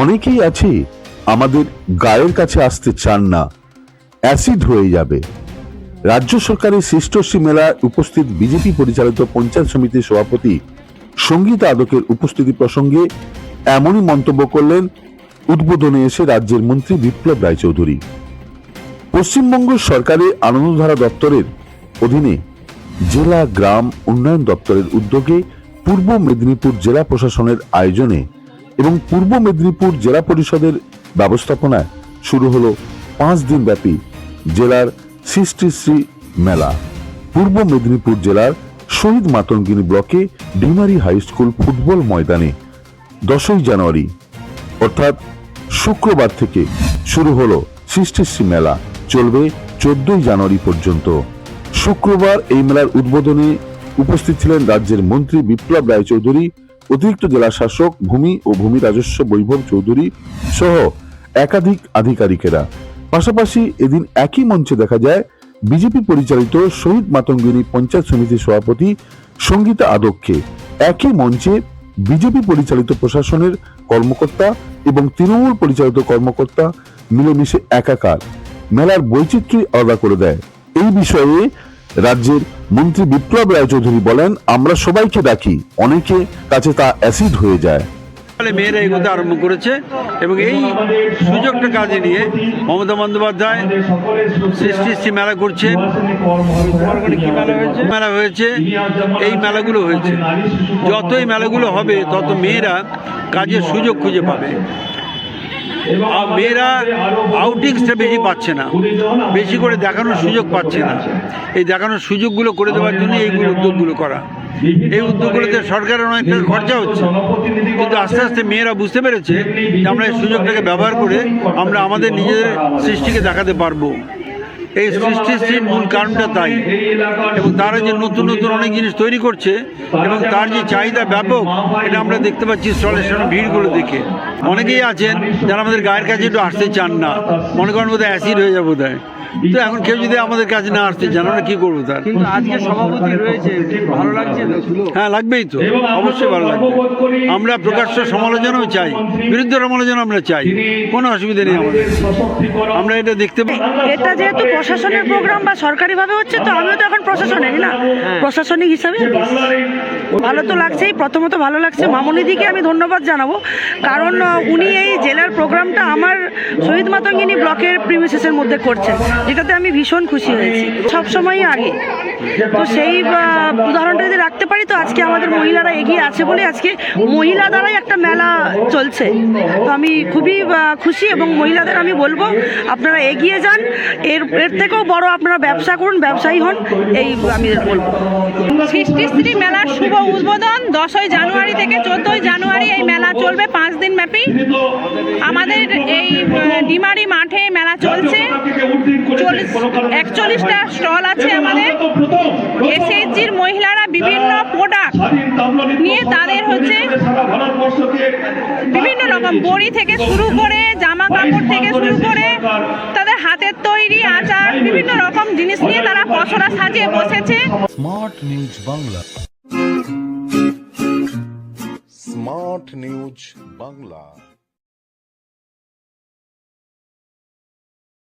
অনেকেই আছে আমাদের গায়ের কাছে আসতে চান না, অ্যাসিড হয়ে যাবে। রাজ্য সরকারের শ্রেষ্ঠশ্রী মেলায় উপস্থিত বিজেপি পরিচালিত পঞ্চায়েত সমিতির সভাপতি সঙ্গীতা আদকের উপস্থিতি প্রসঙ্গে এমনই মন্তব্য করলেন উদ্বোধনে এসে রাজ্যের মন্ত্রী বিপ্লব রায়চৌধুরী। পশ্চিমবঙ্গ সরকারের আনন্দধারা দপ্তরের অধীনে জেলা গ্রাম উন্নয়ন দপ্তরের উদ্যোগে পূর্ব মেদিনীপুর জেলা প্রশাসনের আয়োজনে এবং পূর্ব মেদিনীপুর জেলা পরিষদের ব্যবস্থাপনায় শুরু হলো পাঁচ দিন ব্যাপী জেলার সৃষ্টিশ্রী মেলা। পূর্ব মেদিনীপুর জেলার শহীদ মাতঙ্গিনী ব্লকে ডিমারি হাই স্কুল ফুটবল ময়দানে দশই জানুয়ারি, অর্থাৎ শুক্রবার থেকে শুরু হলো সৃষ্টিশ্রী মেলা। চলবে চোদ্দই জানুয়ারি পর্যন্ত। শুক্রবার এই মেলার উদ্বোধনে উপস্থিত ছিলেন রাজ্যের মন্ত্রী বিপ্লব রায়চৌধুরী, অতিরিক্ত জেলা শাসক ভূমি ও ভূমি রাজস্ব বৈভব চৌধুরী সহ একাধিক আধিকারিকেরা। পাশাপাশি এদিন একই মঞ্চে দেখা যায়, বিজেপি পরিচালিত শহীদ মাতঙ্গিনী পঞ্চায়েত সমিতির সভাপতি সঙ্গীতা আদককে। একই মঞ্চে বিজেপি পরিচালিত প্রশাসনের কর্মকর্তা এবং তৃণমূল পরিচালিত কর্মকর্তা মিলেমিশে একাকার। মেলার বৈচিত্র্যই আলাদা করে দেয়। এই বিষয়ে রাজ্যের মন্ত্রী বিপ্লব রায়চৌধুরী বলেন, আমরা সবাইকে ডাকি, অনেকে কাছে তা অ্যাসিড হয়ে যায়। ফলে মেয়েরা এগোতে আরম্ভ করেছে এবং এই সুযোগটা কাজে নিয়ে মমতা বন্দ্যোপাধ্যায় সৃষ্টি সৃষ্টি মেলা করছে। মেলা হয়েছে, এই মেলাগুলো হয়েছে। যত এই মেলাগুলো হবে, তত মেয়েরা কাজের সুযোগ খুঁজে পাবে। আর মেয়েরা আউটিংসটা বেশি পাচ্ছে না। বেশি করে দেখানোর সুযোগ পাচ্ছে না। এই দেখানোর সুযোগগুলো করে দেওয়ার জন্য এই উদ্যোগগুলো করা। এই উদ্যোগগুলোতে সরকারের অনেকটা খরচা হচ্ছে। কিন্তু আস্তে আস্তে মেয়েরা বুঝতে পেরেছে যে আমরা এই সুযোগটাকে ব্যবহার করে আমরা আমাদের নিজেদের সৃষ্টিকে দেখাতে পারব। এই সৃষ্টির মূল কারণটা তাই। এবং তারা যে নতুন নতুন অনেক জিনিস তৈরি করছে এবং তার যে চাহিদা ব্যাপক, এটা আমরা দেখতে পাচ্ছি স্টলের সামনে ভিড়গুলো দেখে। অনেকেই আছেন যারা আমাদের গায়ের কাছে একটু আসতে চান না। মনে করেন বোধহয় অ্যাসিড হয়ে যাবে বোধ তো এখন কেউ যদি আমাদের কাছে না আসতে চান আমরা কি করব তার? কিন্তু আজকে সভাপতি রয়েছে ভালো লাগছে হ্যাঁ লাগবেই তো। অবশ্যই ভালো লাগবে। আমরা প্রকাশ্য সমালোচনাও চাই বিরুদ্ধ সমালোচনা আমরা চাই। কোনো অসুবিধা নেই আমাদের। আমরা এটা দেখতে পাই। এটা যেহেতু প্রশাসনের প্রোগ্রাম বা সরকারিভাবে হচ্ছে তো আমিও তো এখন প্রশাসনেরই না? প্রশাসনিক হিসাবে ভালো তো লাগছেই প্রথমত ভালো লাগছে। মামনিদিকে আমি ধন্যবাদ জানাব কারণ উনি এই জেলার প্রোগ্রামটা আমার শহীদ মাতঙ্গিনী ব্লকের প্রিমিসেসের মধ্যে করছেন। যেটাতে আমি ভীষণ খুশি হয়েছি। সবসময়ই আগে। তো সেই উদাহরণটা যদি রাখতে পারি, তো আজকে আমাদের মহিলারা এগিয়ে আছে বলে আজকে মহিলা দ্বারাই একটা মেলা চলছে। তো আমি খুবই খুশি এবং মহিলাদের আমি বলব, আপনারা এগিয়ে যান। এর এর থেকেও বড় আপনারা ব্যবসা করুন, ব্যবসায়ী হন, এই আমি বলব। সৃষ্টিশ্রী মেলার শুভ উদ্বোধন দশই জানুয়ারি থেকে চোদ্দই জানুয়ারি এই মেলা চলবে পাঁচ দিন ব্যাপী। আমাদের এই ডিমারি মাঠে মেলা চলছে। একচল্লিশটা স্টল আছে আমাদের। এসএইচজির মহিলারা বিভিন্ন প্রোডাক্ট নিয়ে তাদের হচ্ছে বিভিন্ন রকম বড়ি থেকে শুরু করে জামা কাপড় থেকে শুরু করে তাদের হাতের তৈরি আচার বিভিন্ন রকম জিনিস নিয়ে তারা পসরা সাজিয়ে বসেছে। Smart news Bangla. Smart news Bangla.